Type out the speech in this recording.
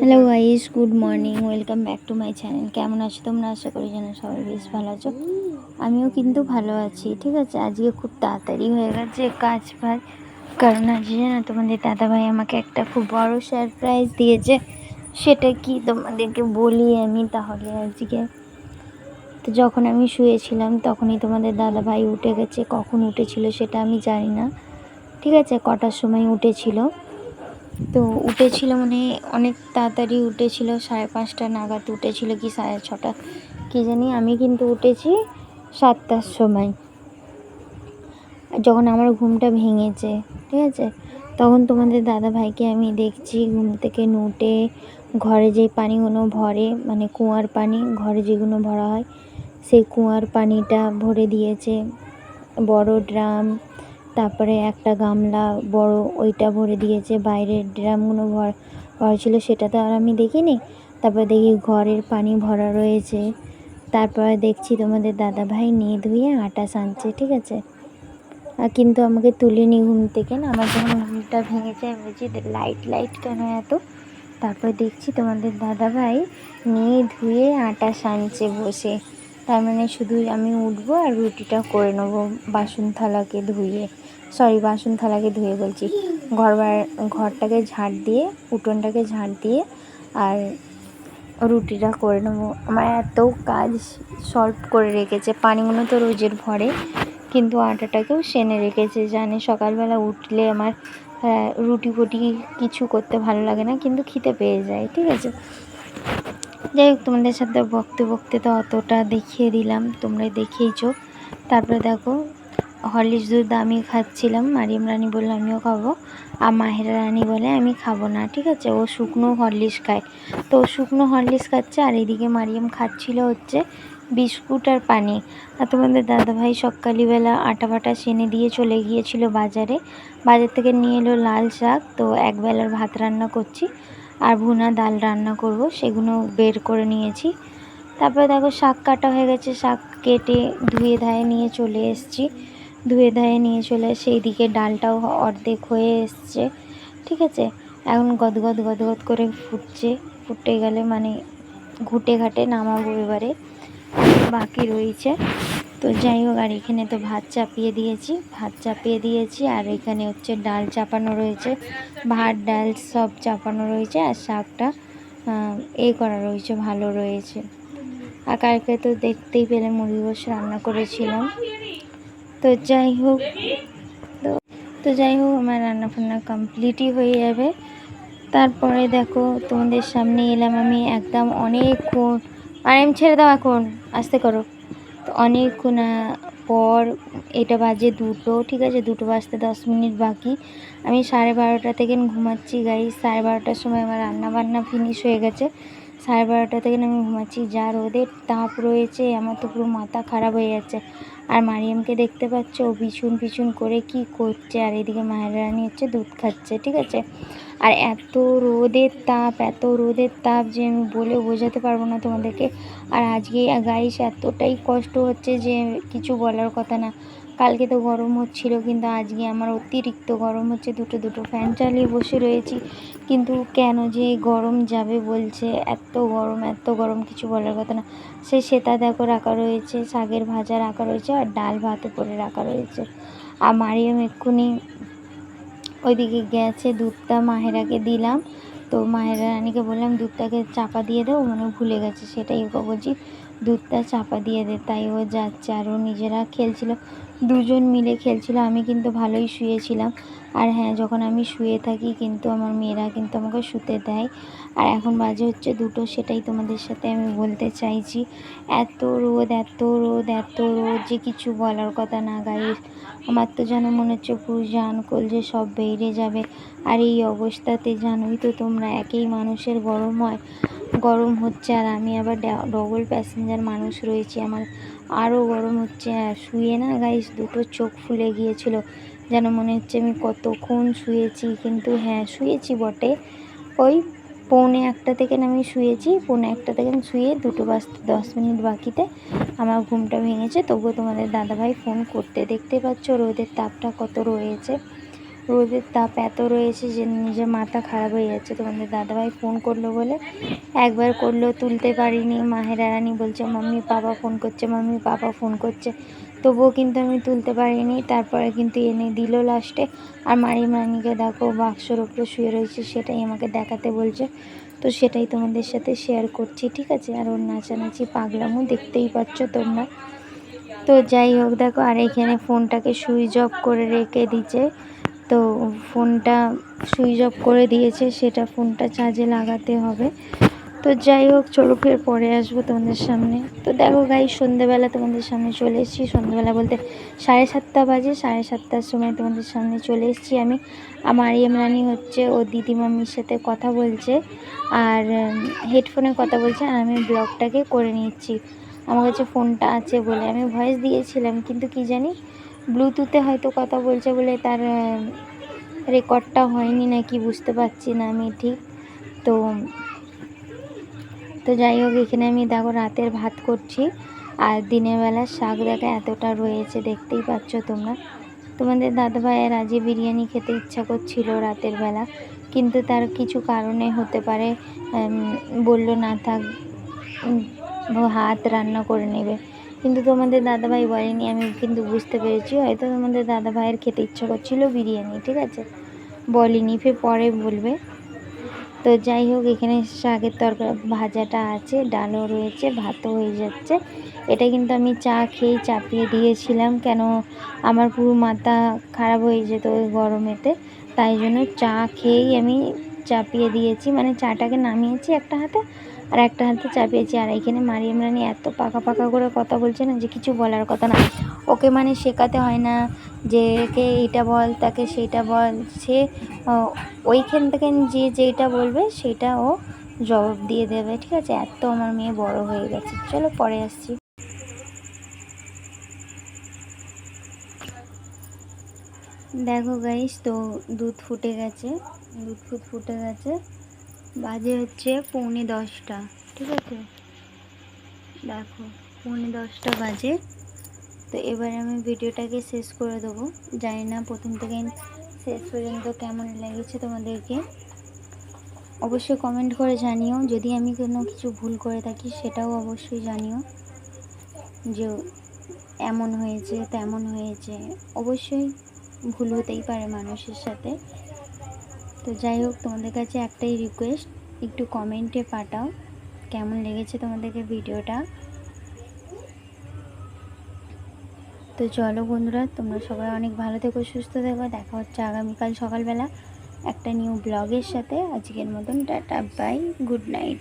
Hello guys good morning welcome back to my channel কেমন আছো তোমরা? আশা করি যেন সবাই বেশ ভালো আছো। আমিও কিন্তু ভালো আছি, ঠিক আছে? আজকে খুব তাড়াতাড়ি হয়ে গেছে কাজ ফাজ কারণ আজকে জানো তোমাদের দাদাভাই আমাকে একটা খুব বড় সারপ্রাইজ দিয়েছে। সেটা কি তোমাদেরকে বলি আমি তাহলে আজকে। তো যখন আমি শুয়েছিলাম, তখনই তোমাদের দাদাভাই উঠে গেছে। কখন উঠেছিল সেটা আমি জানি না। ঠিক আছে, কটার সময় উঠেছিল। তো উঠেছিল মানে অনেক তাড়াতাড়ি উঠেছিল, সাড়ে পাঁচটা নাগাদ উঠেছিল কি সাড়ে ছটা, কী জানি। আমি কিন্তু উঠেছি সাতটার সময়। যখন আমার ঘুমটা ভেঙেছে, ঠিক আছে? তখন তোমাদের দাদা ভাইকে আমি দেখছি ঘুম থেকে নুটে ঘরে যে পানিগুলো ভরে মানে কুয়ার পানি, ঘরে যেগুলো ভরা হয়, সেই কুয়ার পানিটা ভরে দিয়েছে। বড় ড্রাম তারপরে একটা গামলা বড় ওইটা ভরে দিয়েছে, বাইরের ড্রামগুলো ভর, ভরা ছিল সেটা তো আর আমি দেখিনি। তারপরে দেখি ঘরের পানি ভরা রয়েছে। তারপরে দেখছি তোমাদের দাদা ভাই নিয়ে ধুয়ে আটা সানছে, ঠিক আছে? আর কিন্তু আমাকে তুলে তুলিনি ঘুম থেকে না, আমার যখন ঘুমটা ভেঙেছে, আমি বলছি লাইট লাইট কেন এত? তারপর দেখছি তোমাদের দাদা ভাই নিয়ে ধুয়ে আটা সানছে বসে। তার মানে শুধু আমি উঠবো আর রুটিটা করে নেব বাসন থালাকে ধুয়ে। সরি বাসন থালাকে ধুয়ে বলছি। ঘর ঘরটাকে ঝাঁট দিয়ে, উঠোনটাকে ঝাঁট দিয়ে আর রুটিটা করে নেব। আমার এত কাজ সলভ করে রেখেছে। পানিগুলো তো রোজের ভরে, কিন্তু আটাটাকেও সেনে রেখেছে। জানে সকালবেলা উঠলে আমার রুটি ফুটি কিছু করতে ভালো লাগে না, কিন্তু খিদে পেয়ে যায়, ঠিক আছে? যাই হোক, তোমাদের সাথে বকতে বকতে তো অতটা দেখিয়ে দিলাম তোমরা দেখেইছো। তারপরে দেখো, হরলিক্স দুধ আমি খাচ্ছিলাম, মারিয়াম রানী বলল, আমিও খাব। আর মাহেরা রানী বলে, আমি খাব না। ঠিক আছে, ও শুকনো হরলিক্স খায়। তো ও শুকনো হরলিক্স খাচ্ছে, আর এদিকে মারিয়াম খাচ্ছিল হচ্ছে বিস্কুট আর পানি আর তোমাদের দাদাভাই সকালবেলা আটা বাটা সেনে দিয়ে চলে গিয়েছিল বাজারে। বাজার থেকে নিয়ে এলো লাল শাক, তো একবেলার ভাত রান্না করছি। আর ভুনা ডাল রান্না করব, সেগুলো বের করে নিয়েছি। তারপরে দেখো শাক কাটা হয়ে গেছে, শাক কেটে ধুয়ে ধায়ে নিয়ে চলে এসেছি। ধুয়ে ধায়ে নিয়ে চলে সেই দিকে ডালটাও অর্ধেক হয়ে এসছে, ঠিক আছে? এখন গদগদ গদগদ করে ফুটছে, ফুটে গেলে মানে ঘুটে ঘাটে নামাবো এবারে, বাকি রয়েছে। তো যাই হোক, আর এখানে তো ভাত চাপিয়ে দিয়েছি। ভাত চাপিয়ে দিয়েছি, আর এখানে হচ্ছে ডাল চাপানো রয়েছে। ভাত, ডাল সব চাপানো রয়েছে, আর শাকটা এ করা রয়েছে, ভালো রয়েছে। আর কালকে তো দেখতেই পেলে মুরগি গোশ রান্না করেছিলাম। তো যাই হোক, তো তো যাই হোক, আমার রান্না ফান্না কমপ্লিটই হয়ে যাবে। তারপরে দেখো, তোমাদের সামনে এলাম আমি একদম অনেকক্ষণ। আর এম ছেড়ে দাও এখন, আসতে করো। অনেকক্ষণ পর এটা বাজে দুটো, ঠিক আছে? দুটো বাজতে দশ মিনিট বাকি। আমি সাড়ে বারোটা থেকে ঘুমাচ্ছি গাই সাড়ে বারোটার সময় আমার রান্না বান্না ফিনিশ হয়ে গেছে। সাড়ে বারোটা থেকে আমি ঘুমাচ্ছি, যা রোদের তাপ রয়েছে, আমার তো পুরো মাথা খারাপ হয়ে যাচ্ছে। আর মারিয়ামকে দেখতে পাচ্ছ ও পিছন পিছন করে কি করছে? আর এদিকে মায়ের রানী হচ্ছে দুধ খাচ্ছে, ঠিক আছে? আর এত রোদের তাপ, এত রোদের তাপ যে আমি বলে বোঝাতে পারব না তোমাদেরকে। আর আজকে গাইস এতটাই কষ্ট হচ্ছে যে কিছু বলার কথা না। কালকে তো গরম হচ্ছিল, কিন্তু আজকে আমার অতিরিক্ত গরম হচ্ছে। দুটো দুটো ফ্যান চালিয়ে বসে রয়েছি। কিন্তু কেন যে গরম যাবে বলছে, এত গরম এত গরম কিছু বলার কথা না। সে সেটা দেখো রাখা রয়েছে, শাকের ভাজা রাখা রয়েছে আর ডাল ভাত উপরে রাখা রয়েছে। আর মারিয়াম এক্ষুনি ওইদিকে গেছে, দুধটা মাহেরাকে দিলাম। তো মাহেরা রানীকে বললাম, দুধটাকে চাপা দিয়ে দেবো মানে ভুলে গেছে। সেটাই ওকে বলছি, দুধটা চাপা দিয়ে দে। তাই ও যাচ্ছে আর ও নিজেরা খেলছিল। দুজন মিলে খেলছিল আমি কিন্তু ভালোই শুয়েছিলাম। আর হ্যাঁ যখন আমি শুয়ে থাকি কিন্তু আমার মেয়েরা কিন্তু আমাকে শুতে দেয়। আর এখন বাজে হচ্ছে দুটো, সেটাই তোমাদের সাথে আমি বলতে চাইছি। এত রোদ এত রোদ এত রোদ যে কিছু বলার কথা না গাইস। আমার তো যেন মনে হচ্ছে পুরো জান যে সব বেড়ে যাবে। আর এই অবস্থাতে জানোই তো তোমরা, একই মানুষের গরম হয় গরম হচ্ছে আর আমি আবার ডবল প্যাসেঞ্জার মানুষ রয়েছি। আমার আরও গরম হচ্ছে। শুয়ে না গাইস দুটো চোখ ফুলে গিয়েছিল। যেন মনে হচ্ছে আমি কতক্ষণ শুয়েছি। কিন্তু হ্যাঁ শুয়েছি বটে। ওই পৌনে একটা থেকে আমি শুয়েছি, পৌনে একটা থেকে আমি শুয়ে দুটো বাজতে দশ মিনিট বাকিতে আমার ঘুমটা ভেঙেছে। তবুও তোমাদের দাদাভাই ফোন করতে দেখতে পাচ্ছ, রোদের তাপটা কত রয়েছে। রোদের তাপ এত রয়েছে যে নিজের মাথা খারাপ হয়ে যাচ্ছে। তোমাদের দাদাভাই ফোন করল বলে একবার করল, তুলতে পারিনি। মাহেরা রানী বলছে, মাম্মি পাপা ফোন করছে, মাম্মি পাপা ফোন করছে। তবুও কিন্তু আমি তুলতে পারিনি। তারপরে কিন্তু এনে দিল লাস্টে আর মারিম রানীকে দেখো বাক্সর উপরে শুয়ে রয়েছে, সেটাই আমাকে দেখাতে বলছে। তো সেটাই তোমাদের সাথে শেয়ার করছি, ঠিক আছে? আর ওর নাচানাচি পাগলামও দেখতেই পাচ্ছ তোমরা। তো যাই হোক, দেখো, আর এখানে ফোনটাকে সুইচ অফ করে রেখে দিচ্ছে। তো ফোনটা সুইচ অফ করে দিয়েছে, সেটা ফোনটা চার্জে লাগাতে হবে। তো যাই হোক, চলো পরে আসব তোমাদের সামনে। তো দেখো গাই সন্ধেবেলা তোমাদের সামনে চলে এসেছি। সন্ধেবেলা বলতে সাড়ে সাতটা বাজে, সাড়ে সাতটার সময় তোমাদের সামনে চলে এসেছি আমি। আমার আরিয়াম রানী হচ্ছে, ও দিদিমামির সাথে কথা বলছে, আর হেডফোনে কথা বলছে, আর আমি ব্লগটাকে করে নিচ্ছি। আমার কাছে ফোনটা আছে বলে আমি ভয়েস দিয়েছিলাম, কিন্তু কি জানি ব্লুটুথে হয়তো কথা বলছে বলে তার রেকর্ডটা হয়নি নাকি বুঝতে পারছি না আমি ঠিক। তো তো যাই হোক, এখানে আমি দেখো রাতের ভাত করছি। আর দিনের বেলা শাক দেখা এতটা রয়েছে, দেখতেই পাচ্ছ তোমরা। তোমাদের দাদা দাদাভাইয়ের আজকে বিরিয়ানি খেতে ইচ্ছা করছিল রাতের বেলা, কিন্তু তার কিছু কারণে হতে পারে বলল না থাক হাত রান্না করে নেবে। কিন্তু তোমাদের দাদাভাই বলেনি, আমি কিন্তু বুঝতে পেরেছি। হয়তো তোমাদের দাদাভাইয়ের খেতে ইচ্ছা করছিল বিরিয়ানি, ঠিক আছে? বলিনি, ফের পরে বলবে। তো যাই হোক, এখানে শাকের তরকারি ভাজাটা আছে, ডালও রয়েছে, ভাতও হয়ে যাচ্ছে। এটা কিন্তু আমি চা খেয়েই চাপিয়ে দিয়েছিলাম, কেন আমার পুরো মাথা খারাপ হয়ে যেত ওই গরমেতে। তাই জন্য চা খেয়েই আমি চাপিয়ে দিয়েছি মানে চাটাকে নামিয়েছি একটা হাতে আর একটা হাতে চাপিয়েছি আর এখানে মারিয়াম রানী এত পাকা পাকা করে কথা বলছে না যে কিছু বলার কথা না। ওকে মানে শেখাতে হয় না যে কে এইটা বল, তাকে সেইটা বল। সে ওইখান থেকে যে যেটা বলবে সেটা ও জবাব দিয়ে দেবে, ঠিক আছে? এত আমার মেয়ে বড় হয়ে গেছে। চলো পরে আসছি। দেখো গাইস তো দুধ ফুটে গেছে। দুধ ফুট ফুটে গেছে। বাজে হচ্ছে পৌনে দশটা, ঠিক আছে? দেখো, পৌনে দশটা বাজে। তো এবার আমি ভিডিওটাকে শেষ করে দেবো। জানি না প্রথম থেকে শেষ পর্যন্ত কেমন লেগেছে তোমাদেরকে। অবশ্যই কমেন্ট করে জানিও। যদি আমি কোনো কিছু ভুল করে থাকি, সেটাও অবশ্যই জানিও। যে এমন হয়েছে, তেমন হয়েছে। অবশ্যই ভুল হতেই পারে মানুষের সাথে। তো যাই হোক, তোমাদের কাছে একটাই রিকোয়েস্ট একটু কমেন্টে পাঠাও কেমন লেগেছে তোমাদেরকে ভিডিওটা তো চলো বন্ধুরা, তোমরা সবাই অনেক ভালো থেকো, সুস্থ থেকো, দেখা হচ্ছে আগামীকাল সকালবেলা একটা নিউ ব্লগের সাথে। আজকের মতন টাটা বাই গুড নাইট